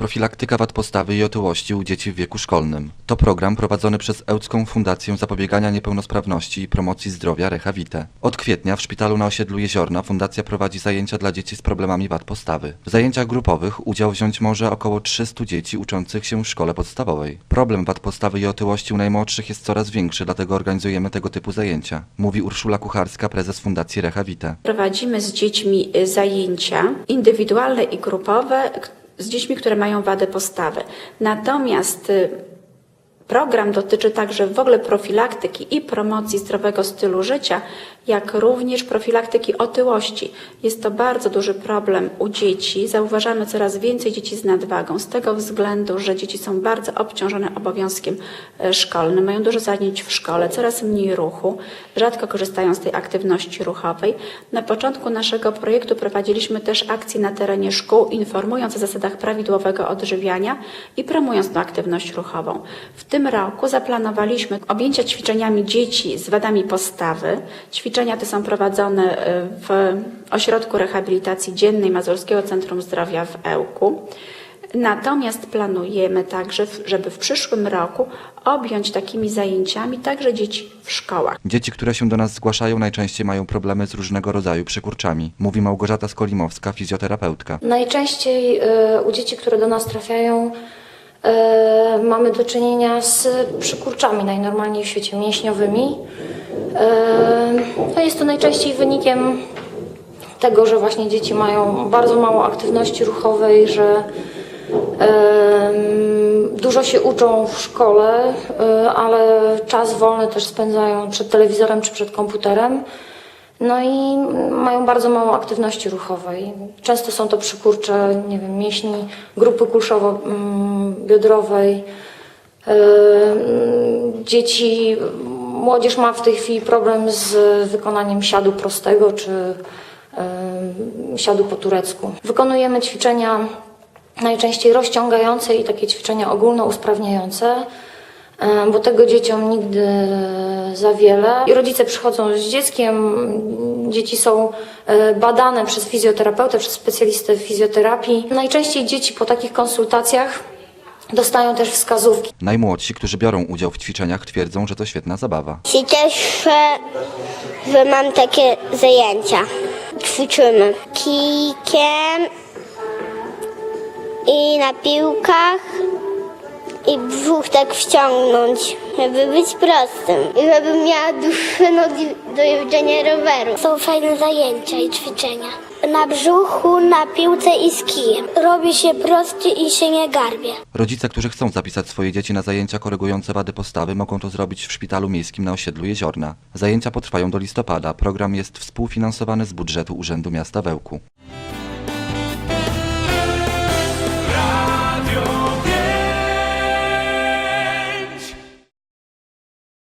Profilaktyka wad postawy i otyłości u dzieci w wieku szkolnym. To program prowadzony przez Ełcką Fundację Zapobiegania Niepełnosprawności i Promocji Zdrowia Recha Vitae. Od kwietnia w szpitalu na osiedlu Jeziorna fundacja prowadzi zajęcia dla dzieci z problemami wad postawy. W zajęciach grupowych udział wziąć może około 300 dzieci uczących się w szkole podstawowej. Problem wad postawy i otyłości u najmłodszych jest coraz większy, dlatego organizujemy tego typu zajęcia, mówi Urszula Kucharska, prezes Fundacji Recha Vitae. Prowadzimy z dziećmi y, zajęcia indywidualne i grupowe z dziećmi, które mają wadę postawy. Natomiast y, program dotyczy także w ogóle profilaktyki i promocji zdrowego stylu życia, jak również profilaktyki otyłości. Jest to bardzo duży problem u dzieci. Zauważamy coraz więcej dzieci z nadwagą z tego względu, że dzieci są bardzo obciążone obowiązkiem e, szkolnym, mają dużo zajęć w szkole, coraz mniej ruchu, rzadko korzystają z tej aktywności ruchowej. Na początku naszego projektu prowadziliśmy też akcje na terenie szkół, informując o zasadach prawidłowego odżywiania i promując tę aktywność ruchową. W tym roku zaplanowaliśmy objęcia ćwiczeniami dzieci z wadami postawy. Ćwiczenia te są prowadzone y, w Ośrodku Rehabilitacji Dziennej Mazurskiego Centrum Zdrowia w Ełku. Natomiast planujemy także, żeby w przyszłym roku objąć takimi zajęciami także dzieci w szkołach. Dzieci, które się do nas zgłaszają, najczęściej mają problemy z różnego rodzaju przykurczami, mówi Małgorzata Skolimowska, fizjoterapeutka. Najczęściej e, u dzieci, które do nas trafiają, e, mamy do czynienia z przykurczami najnormalniej w świecie mięśniowymi. E, no jest to najczęściej wynikiem tego, że właśnie dzieci mają bardzo mało aktywności ruchowej, że dużo się uczą w szkole, e, ale czas wolny też spędzają przed telewizorem czy przed komputerem. No i mają bardzo mało aktywności ruchowej. Często są to przykurcze, nie wiem, mięśni grupy kulszowo-biodrowej. Dzieci, młodzież ma w tej chwili problem z wykonaniem siadu prostego czy em, siadu po turecku. Wykonujemy ćwiczenia najczęściej rozciągające i takie ćwiczenia ogólnousprawniające, e, bo tego dzieciom nigdy za wiele. I rodzice przychodzą z dzieckiem, dzieci są e, badane przez fizjoterapeutę, przez specjalistę w fizjoterapii. Najczęściej dzieci po takich konsultacjach dostają też wskazówki. Najmłodsi, którzy biorą udział w ćwiczeniach, twierdzą, że to świetna zabawa. się cieszę, że mam takie zajęcia. Ćwiczymy kijkiem i na piłkach i brzuch tak wciągnąć, żeby być prostym i żebym miała dłuższe nogi do jeżdżenia roweru. Są fajne zajęcia i ćwiczenia. Na brzuchu, na piłce i z kijem. Robi się prosty i się nie garbie. Rodzice, którzy chcą zapisać swoje dzieci na zajęcia korygujące wady postawy, mogą to zrobić w szpitalu miejskim na osiedlu Jeziorna. Zajęcia potrwają do listopada. Program jest współfinansowany z budżetu Urzędu Miasta Wełku.